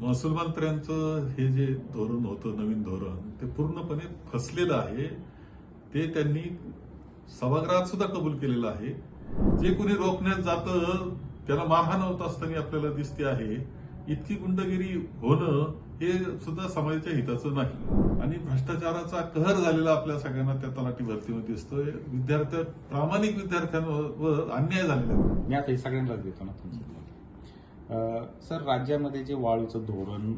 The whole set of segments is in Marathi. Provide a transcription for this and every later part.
महसूल मंत्र्यांचं हे जे धोरण होतं नवीन धोरण ते पूर्णपणे फसलेलं आहे. ते त्यांनी सभागृहात सुद्धा कबूल केलेलं आहे. जे कोणी रोखण्यात जातं त्याला मारहाण होत असताना आपल्याला दिसते आहे. इतकी गुंडगिरी होणं हे सुद्धा समाजाच्या हिताचं नाही. आणि भ्रष्टाचाराचा कहर झालेला आपल्या सगळ्यांना त्या तलाठी भरतीमध्ये दिसतोय. विद्यार्थ्या प्रामाणिक विद्यार्थ्यांवर अन्याय झालेला आहे. मी आता सगळ्यांनाच देतो ना सर राज्यामध्ये जे वाळूचं धोरण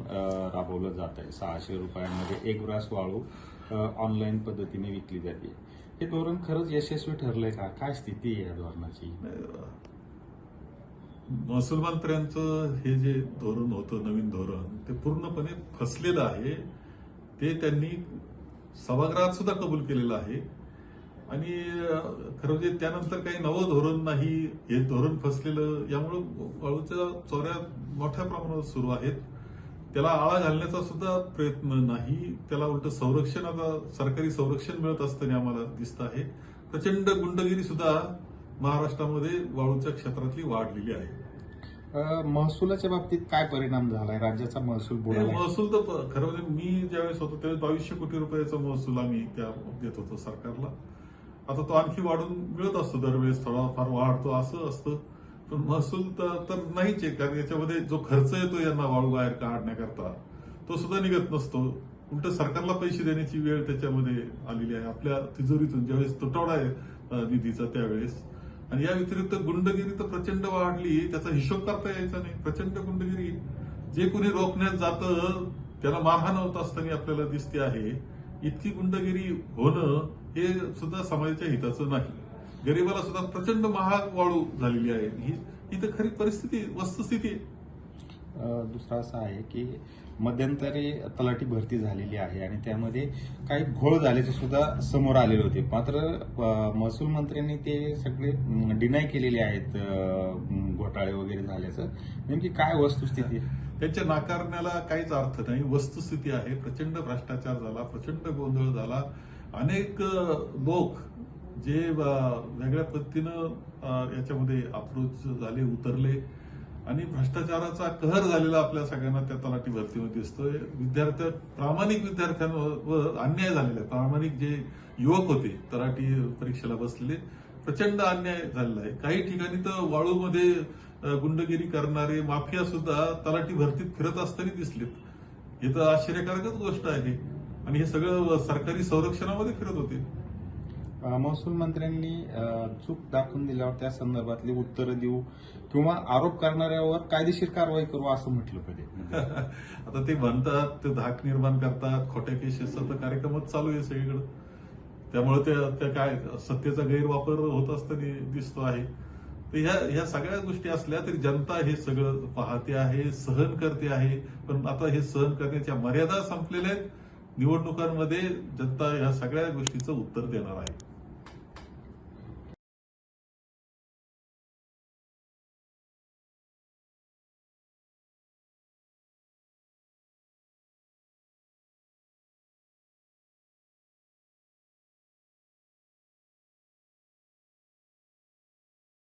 राबवलं जात आहे सहाशे रुपयांमध्ये एक ग्रास वाळू ऑनलाईन पद्धतीने विकली जाते. हे धोरण खरंच यशस्वी ठरलंय का? काय स्थिती आहे या धोरणाची? महसूल मंत्र्यांचं हे जे धोरण होतं नवीन धोरण ते पूर्णपणे फसलेलं आहे. ते त्यांनी सभागृहात सुद्धा कबूल केलेलं आहे. आणि खरं म्हणजे त्यानंतर काही नवं धोरण नाही हे धोरण फसलेलं यामुळं वाळूच्या चोऱ्या मोठ्या प्रमाणात सुरू आहेत. त्याला आळा घालण्याचा सुद्धा प्रयत्न नाही. त्याला उलट संरक्षण आता सरकारी संरक्षण मिळत असताना आम्हाला दिसत आहे. प्रचंड गुंडगिरी सुद्धा महाराष्ट्रामध्ये वाळूच्या क्षेत्रातली वाढलेली आहे. महसुलाच्या बाबतीत काय परिणाम झालाय? राज्याचा महसूल महसूल तर खरं म्हणजे मी ज्यावेळेस होतो त्यावेळेस बावीसशे कोटी रुपयाचा महसूल आम्ही त्या देत होतो सरकारला. आता तो आणखी वाढून मिळत असतो दरवेळेस थोडाफार वाढतो असं असतं. पण महसूल तर तर नाहीच आहे कारण याच्यामध्ये जो खर्च येतो यांना वाळू बाहेर काढण्याकरता तो सुद्धा निघत नसतो. उलट सरकारला पैसे देण्याची वेळ त्याच्यामध्ये आलेली आहे. आपल्या तिजोरीतून ज्यावेळेस तुटवडा आहे निधीचा त्यावेळेस. आणि या व्यतिरिक्त गुंडगिरी तर प्रचंड वाढली त्याचा हिशोब करता यायचा नाही. प्रचंड गुंडगिरी. जे कोणी रोखण्यात जातं त्याला मारहाण होत असताना आपल्याला दिसते आहे. इतकी गुंडगिरी होणं हे सुद्धा समाजाच्या हिताचं नाही. गरिबाला सुद्धा प्रचंड महाग वाळू झालेली आहे. ही ही तर खरी परिस्थिती वस्तुस्थिती आहे. दुसरा असा आहे की मध्यंतरी तलाठी भरती झालेली आहे आणि त्यामध्ये काही घोळ झाल्याचे सुद्धा समोर आलेले होते. मात्र महसूल मंत्र्यांनी ते सगळे डिनाय केलेले आहेत. घोटाळे वगैरे झाल्याचं. नेमकी काय वस्तुस्थिती? आहे? त्यांच्या नाकारण्याला काहीच अर्थ नाही. वस्तुस्थिती आहे. प्रचंड भ्रष्टाचार झाला प्रचंड गोंधळ झाला. अनेक लोक जे वेगळ्या पद्धतीनं याच्यामध्ये अप्रोच झाले उतरले. आणि भ्रष्टाचाराचा कहर झालेला आपल्या सगळ्यांना त्या तलाठी भरतीमध्ये दिसतोय. विद्यार्थ्या प्रामाणिक विद्यार्थ्यांवर अन्याय झालेला आहे. प्रामाणिक जे युवक होते तलाठी परीक्षेला बसलेले प्रचंड अन्याय झालेला आहे. काही ठिकाणी तर वाळूमध्ये गुंडगिरी करणारे माफिया सुद्धा तलाठी भरतीत फिरत असताना दिसलेत. हे तर आश्चर्यकारकच गोष्ट आहे. आणि हे सगळं सरकारी संरक्षणामध्ये फिरत होते. महसूल मंत्र्यांनी चूक दाखवून दिल्यावर त्या संदर्भातली उत्तरं देऊ किंवा आरोप करणाऱ्यावर कायदेशीर कारवाई करू असं म्हटलं कधी आता ते म्हणतात ते धाक निर्माण करतात खोट्या केसेसचा तर कार्यक्रमच चालू आहे सगळीकडे. त्यामुळे त्या त्या काय सत्तेचा गैरवापर होत असताना दिसतो आहे. तर ह्या ह्या सगळ्या गोष्टी असल्या तरी जनता हे सगळं पाहते आहे सहन करते आहे. पण आता हे सहन करण्याच्या मर्यादा संपलेल्या आहेत. निवडणुकांमध्ये जनता ह्या सगळ्या गोष्टीचं उत्तर देणार आहे.